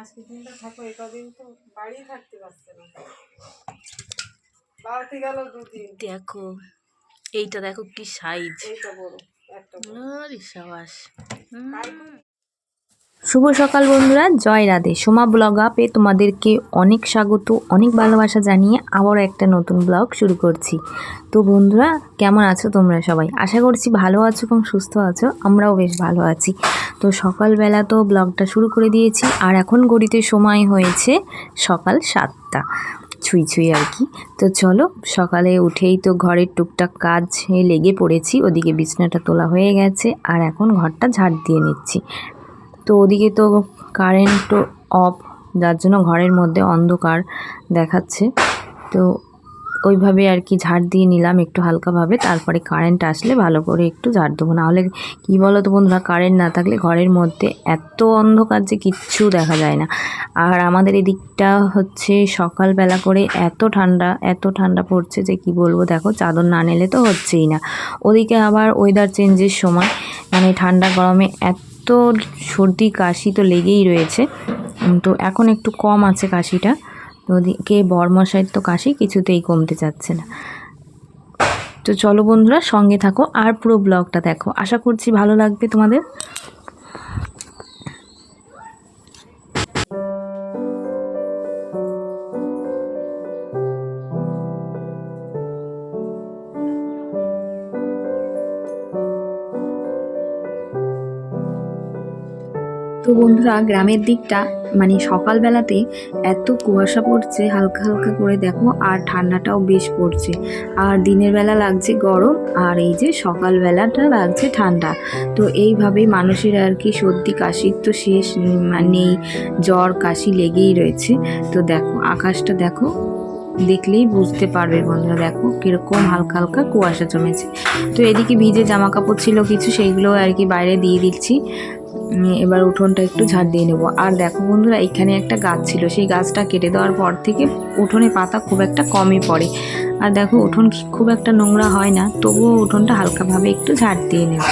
আজকে দিনটা থাকো এই কদিন তো বাড়ি থাকতে পারছে না। বাড়তে গেল দুদিন। দেখো এইটা দেখো কি সাইজ এইটা বড় একটা। আরে সাবাস। শুভ সকাল বন্ধুরা, জয় রাধে। সোমা ব্লগ আপে তোমাদেরকে অনেক স্বাগত, অনেক ভালোবাসা জানিয়ে আবারও একটা নতুন ব্লগ শুরু করছি। তো বন্ধুরা, কেমন আছো তোমরা সবাই? আশা করছি ভালো আছো এবং সুস্থ আছো, আমরাও বেশ ভালো আছি। তো সকালবেলা তো ব্লগটা শুরু করে দিয়েছি, আর এখন গড়িতে সময় হয়েছে সকাল সাতটা। ছুঁই ছুঁই আর কি। তো চলো, সকালে উঠেই তো ঘরের টুকটাক কাজ লেগে পড়েছি, ওদিকে বিছনাটা তোলা হয়ে গেছে, আর এখন ঘরটা ঝাড় দিয়ে নিচ্ছি। তো ওদিকে তো কারেন্টও অফ যার জন্য ঘরের মধ্যে অন্ধকার দেখাচ্ছে। তো ওইভাবে আর কি ঝাড় দিয়ে নিলাম একটু হালকাভাবে, তারপরে কারেন্ট আসলে ভালো করে একটু ঝাড় দেবো। নাহলে কী বলো তো বন্ধুরা কারেন্ট না থাকলে ঘরের মধ্যে এত অন্ধকার যে কিচ্ছু দেখা যায় না। আর আমাদের এদিকটা হচ্ছে সকালবেলা করে এত ঠান্ডা এত ঠান্ডা পড়ছে যে কি বলব, দেখো চাদর না নিলে তো হচ্ছেই না। ওদিকে আবার ওয়েদার চেঞ্জের সময় মানে ঠান্ডা গরমে এত সর্দি, কাশি তো লেগেই রয়েছে। তো এখন একটু কম আছে কাশিটা। তো ওদিকে বরমশাইয়ের তো কাশি, কিছুতেই কমতে চাচ্ছে না। তো চলো বন্ধুরা, সঙ্গে থাকো আর পুরো ব্লগটা দেখো। আশা করছি ভালো লাগবে তোমাদের। তো বন্ধুরা গ্রামের দিকটা মানে সকালবেলাতে এত কুয়াশা পড়ছে হালকা হালকা করে দেখো আর ঠান্ডাটাও বেশ পড়ছে। আর দিনের বেলা লাগছে গরম আর এই যে সকালবেলাটা লাগছে ঠান্ডা। তো এইভাবেই মানুষের আর কি সর্দি কাশির তো শেষ উম, নেই জ্বর কাশি লেগেই রয়েছে। তো দেখো আকাশটা দেখো দেখলেই বুঝতে পারবে বন্ধুরা দেখো কীরকম হালকা হালকা কুয়াশা জমেছে। তো এদিকে ভিজে জামা কাপড় ছিল কিছু সেইগুলো আর কি বাইরে দিয়ে দিচ্ছি। এবার উঠোনটা একটু ঝাড় দিয়ে নেব। আর দেখো বন্ধুরা, এখানে একটা গাছ ছিল। সেই গাছটা কেটে দেওয়ার পর থেকে উঠোনে পাতা খুব একটা কমই পড়ে। আর দেখো, উঠোন খুব একটা নোংরা হয় না, তবুও উঠোনটা হালকাভাবে একটু ঝাড় দিয়ে নেব।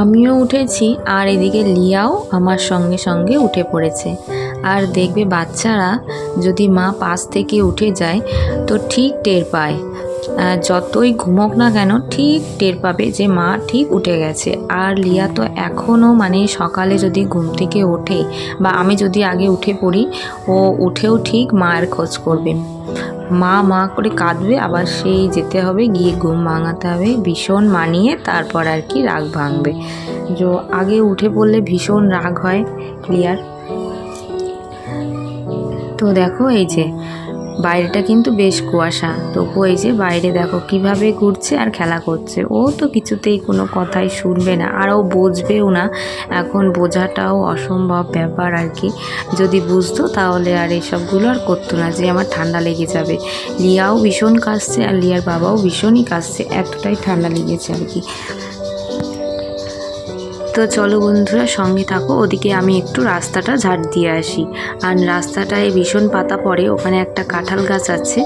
আমিও উঠেছি আর এদিকে লিয়াও আমার সঙ্গে সঙ্গে উঠে পড়েছে। আর দেখবে বাচ্চারা যদি মা পাশ থেকে উঠে যায়, তো ঠিক টের পায়। যতই ঘুমোক না কেন, ঠিক টের পাবে যে মা ঠিক উঠে গেছে। আর লিয়া তো এখনও মানে সকালে যদি ঘুম থেকে ওঠে, বা আমি যদি আগে উঠে পড়ি, ও উঠেও ঠিক মায়ের খোঁজ করবে। মা মা করে কাঁদবে, আবার সেই যেতে হবে, গিয়ে ঘুম ভাঙাতে হবে। ভীষণ মানিয়ে তারপর আর কি রাগ ভাঙবে। যে, আগে উঠে পড়লে ভীষণ রাগ হয় ক্লিয়ার তো দেখো, এই যে বাইরেটা কিন্তু বেশ কুয়াশা। তবু এই যে বাইরে দেখো কীভাবে ঘুরছে আর খেলা করছে। ও তো কিছুতেই কোনো কথাই শুনবে না, আর ও বুঝবেও না। এখন বোঝাটাও অসম্ভব ব্যাপার আর কি। যদি বুঝতো তাহলে আর এসবগুলো আর করতো না যে আমার ঠান্ডা লেগে যাবে। লিয়াও ভীষণ কাশছে আর লিয়ার বাবাও ভীষণই কাশছে, এতটাই ঠান্ডা লেগেছে আর কি। তো চলো বন্ধুরা, সঙ্গে থাকো। ওদিকে আমি একটু রাস্তাটা ঝাড় দিয়ে আসি। আর রাস্তাটায় ভীষণ পাতা পড়ে, ওখানে একটা কাঁঠাল গাছ আছে।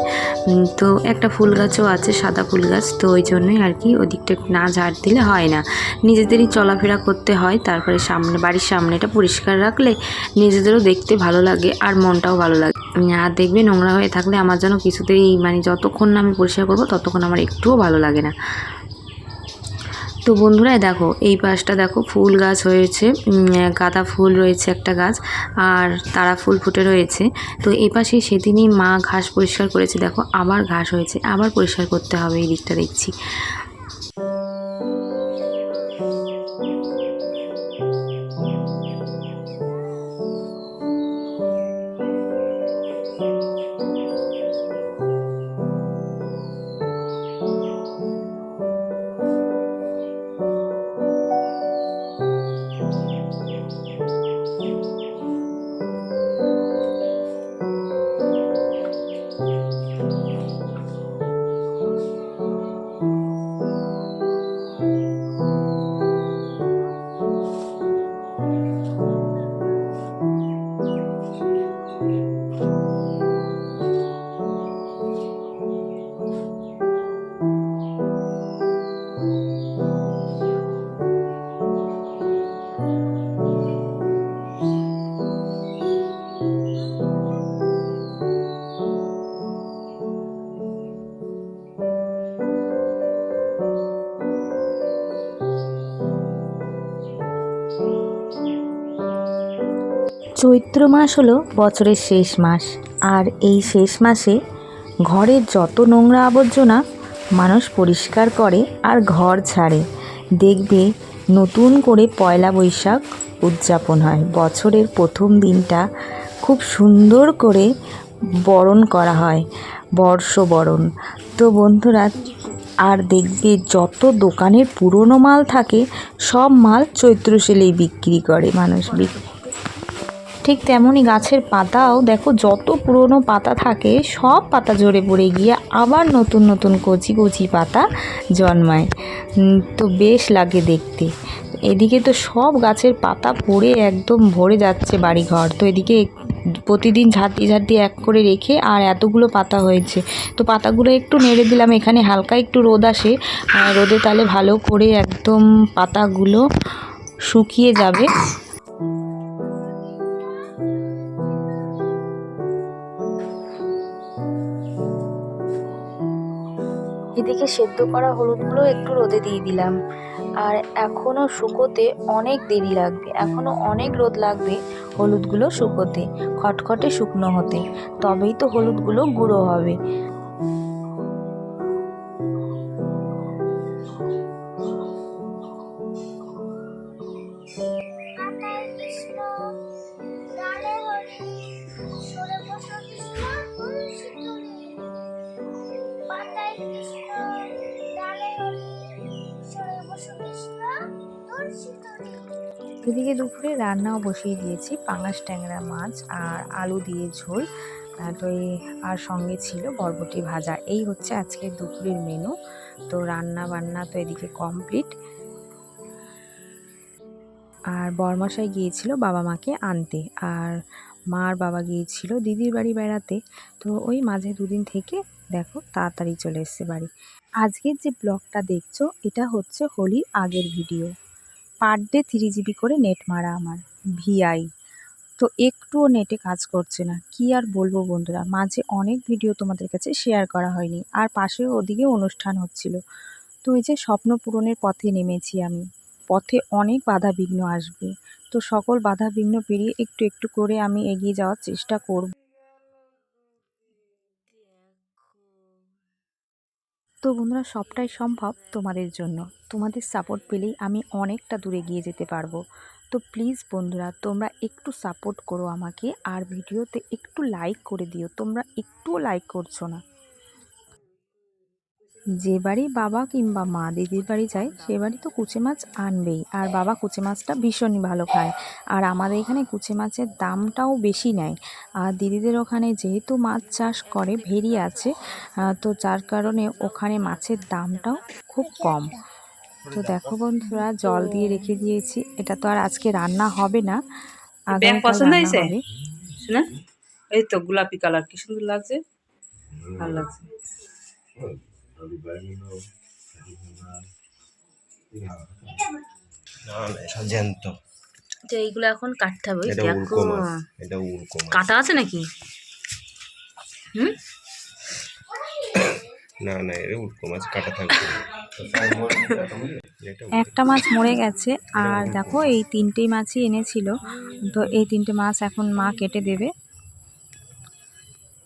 তো একটা ফুল গাছও আছে, সাদা ফুল গাছ। তো ওই জন্যই আর কি ওদিকটা না ঝাড় দিলে হয় না। নিজেদেরই চলাফেরা করতে হয়, তারপরে সামনে, বাড়ির সামনেটা পরিষ্কার রাখলে নিজেদেরও দেখতে ভালো লাগে আর মনটাও ভালো লাগে। আর দেখবে নোংরা হয়ে থাকলে আমার যেন কিছুতেই মানে যতক্ষণ না আমি পরিষ্কার করব, ততক্ষণ আমার একটুও ভালো লাগে না। তো বন্ধুরা দেখো, এই পাশটা দেখো, ফুল গাছ হয়েছে গাঁদা ফুল রয়েছে একটা গাছ, আর তারা ফুল ফুটে রয়েছে। তো এই পাশে সেদিনই মা ঘাস পরিষ্কার করেছে, দেখো, আবার ঘাস হয়েছে, আবার পরিষ্কার করতে হবে, এই দিকটা দেখছি। চৈত্র মাস হলো বছরের শেষ মাস। আর এই শেষ মাসে ঘরের যত নোংরা আবর্জনা মানুষ পরিষ্কার করে আর ঘর ছাড়ে দেখবে নতুন করে পয়লা বৈশাখ উদযাপন হয়। বছরের প্রথম দিনটা খুব সুন্দর করে বরণ করা হয়, বর্ষবরণ। তো বন্ধুরা, আর দেখবে যত দোকানের পুরনো মাল থাকে, সব মাল চৈত্র সেলেই বিক্রি করে মানুষ। বিক্রি ঠিক তেমনই গাছের পাতাও দেখো যত পুরনো পাতা থাকে, সব পাতা ঝরে পড়ে গিয়ে আবার নতুন নতুন কচি কচি পাতা জন্মায়। তো বেশ লাগে দেখতে। এদিকে তো সব গাছের পাতা পড়ে একদম ভরে যাচ্ছে বাড়িঘর। তো এদিকে প্রতিদিন ঝাঁটি ঝাঁটি এক করে রেখে আর এতগুলো পাতা হয়েছে। তো পাতাগুলো একটু নেড়ে দিলাম, এখানে হালকা একটু রোদ আসে। রোদে তালে ভালো করে একদম পাতাগুলো শুকিয়ে যাবে। এদিকে সেদ্ধ করা হলুদগুলো একটু রোদে দিয়ে দিলাম। আর এখনও শুকোতে অনেক দেরি লাগবে এখনও অনেক রোদ লাগবে হলুদগুলো শুকোতে, খটখটে শুকনো হতে, তবেই তো হলুদগুলো গুঁড়ো হবে। এদিকে দুপুরে রান্নাও বসিয়ে দিয়েছি, পাঙাশ, ট্যাংরা মাছ আর আলু দিয়ে ঝোল। তো আর সঙ্গে ছিল বরবটি ভাজা। এই হচ্ছে আজকের দুপুরের মেনু তো রান্না বান্না তো এদিকে কমপ্লিট আর বরমশাই গিয়েছিল বাবা মাকে আনতে। আর মার বাবা গিয়েছিল দিদির বাড়ি বেড়াতে। তো ওই মাঝে দুদিন থেকে দেখো তাড়াতাড়ি চলে এসছে বাড়ি। আজকের যে ব্লগটা দেখছ, এটা হচ্ছে হোলির আগের video per day three GB করে নেট মারা আমার ভিআই তো একটুও নেটে কাজ করছে না। কি আর বলব বন্ধুরা? মাঝে অনেক ভিডিও তোমাদের কাছে শেয়ার করা হয়নি। আর পাশে ওদিকে অনুষ্ঠান হচ্ছিল। তো এই যে স্বপ্ন পূরণের পথে নেমেছি আমি। পথে অনেক বাধা বিঘ্ন আসবে। তো সকল বাধা বিঘ্ন পেরিয়ে একটু একটু করে আমি এগিয়ে যাওয়ার চেষ্টা করব। তো বন্ধুরা, সবটাই সম্ভব তোমাদের জন্য। তোমাদের সাপোর্ট পেলেই আমি অনেকটা দূরে গিয়ে যেতে পারব। তো প্লিজ বন্ধুরা, তোমরা একটু সাপোর্ট করো আমাকে আর ভিডিওতে একটু লাইক করে দিও। তোমরা একটুও লাইক করছ না। যে বাড়ি বাবা কিংবা মা দিদির বাড়ি যায় সে বাড়ি তো কুচে মাছ আনবেই। আর বাবা কুচে মাছটা ভীষণই ভালো খায়। আর আমাদের এখানে কুচে মাছের দামটাও বেশি নেয়। আর দিদিদের ওখানে যেহেতু মাছ চাষ করে ভেরি আছে তো যার কারণে ওখানে মাছের দামটাও খুব কম। তো দেখো বন্ধুরা জল দিয়ে রেখে দিয়েছি। এটা তো আর আজকে রান্না হবে না। পছন্দ হয়েছে? হবে। এই তো গোলাপি কালার কি সুন্দর লাগছে? ভালো লাগছে। না না তো এইগুলো এখন কাটতে হবে কাটা আছে নাকি? হুম? না না এটা উল্কো মাছ কাটা থাকবে। একটা মাছ মরে গেছে আর দেখো এই তিনটেই মাছই এনেছিল। তো এই তিনটে মাছ এখন মা কেটে দেবে।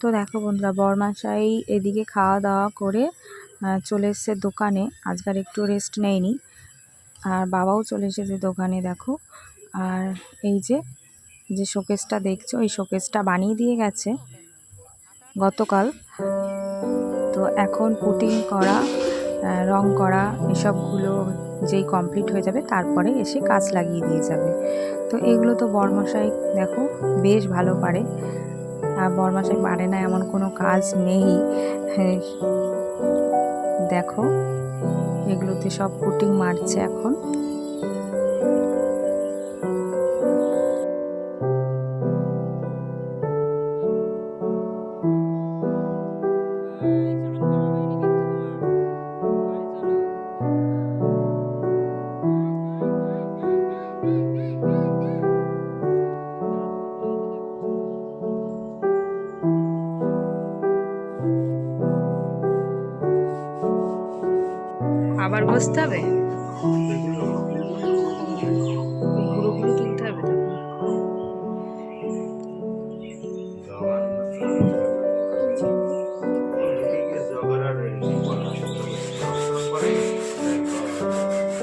তো দেখো বন্ধুরা বরমাশাই এদিকে খাওয়া দাওয়া করে চলে এসছে দোকানে। আজকাল একটু রেস্ট নেয়নি। আর বাবাও চলে এসেছে দোকানে, দেখো। আর এই যে যে শোকেসটা দেখছ, এই শোকেসটা বানিয়ে দিয়ে গেছে গতকাল। তো এখন পুটিং করা রং করা, এসবগুলো যেই কমপ্লিট হয়ে যাবে, তারপরে এসে কাজ লাগিয়ে দিয়ে যাবে। তো এগুলো তো বরমশাই, দেখো, বেশ ভালো পারে। আর বরমশাই পারে না, এমন কোনো কাজ নেই। দেখো। এগুলোতে সব পুটিং মারছে এখন। বসতে হবে?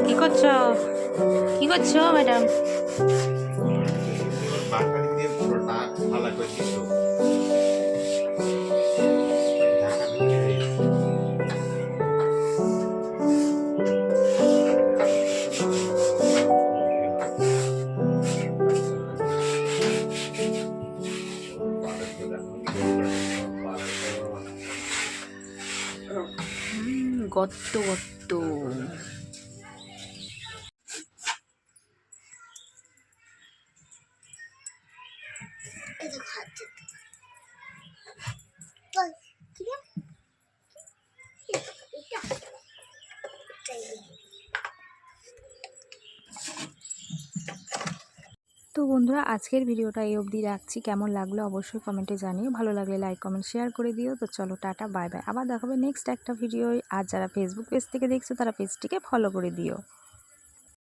কি করছ? কি করছ ম্যাডাম 对 বন্ধুরা, আজকের ভিডিওটা এই অবধি রাখছি। কেমন লাগল অবশ্যই কমেন্টে জানিও। ভালো লাগলে লাইক কমেন্ট শেয়ার করে দিও। তো চলো, টাটা বাই বাই আবার দেখাবে নেক্সট একটা ভিডিও আর যারা ফেসবুক পেজ থেকে দেখছ, তারা পেজটিকে ফলো করে দিও।